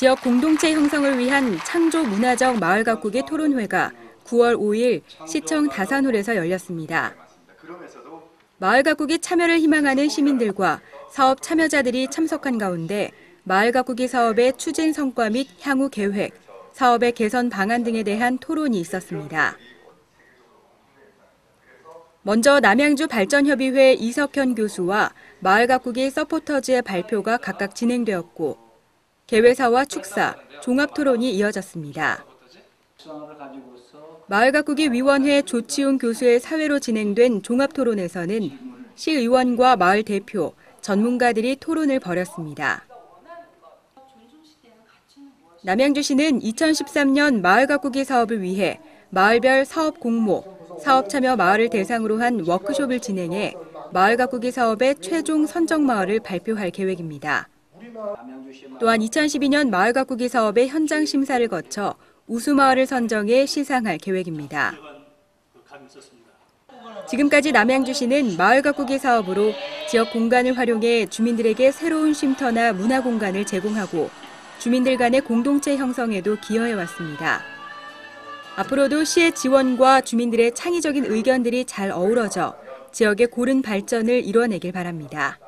지역 공동체 형성을 위한 창조 문화적 마을 가꾸기 토론회가 9월 5일 시청 다산홀에서 열렸습니다. 마을 가꾸기 참여를 희망하는 시민들과 사업 참여자들이 참석한 가운데 마을 가꾸기 사업의 추진 성과 및 향후 계획, 사업의 개선 방안 등에 대한 토론이 있었습니다. 먼저 남양주 발전협의회 이석현 교수와 마을 가꾸기 서포터즈의 발표가 각각 진행되었고 개회사와 축사, 종합 토론이 이어졌습니다. 마을 가꾸기 위원회 조치훈 교수의 사회로 진행된 종합 토론에서는 시의원과 마을 대표, 전문가들이 토론을 벌였습니다. 남양주시는 2013년 마을 가꾸기 사업을 위해 마을별 사업 공모, 사업 참여 마을을 대상으로 한 워크숍을 진행해 마을 가꾸기 사업의 최종 선정 마을을 발표할 계획입니다. 또한 2012년 마을 가꾸기 사업의 현장 심사를 거쳐 우수 마을을 선정해 시상할 계획입니다. 지금까지 남양주시는 마을 가꾸기 사업으로 지역 공간을 활용해 주민들에게 새로운 쉼터나 문화 공간을 제공하고 주민들 간의 공동체 형성에도 기여해 왔습니다. 앞으로도 시의 지원과 주민들의 창의적인 의견들이 잘 어우러져 지역의 고른 발전을 이뤄내길 바랍니다.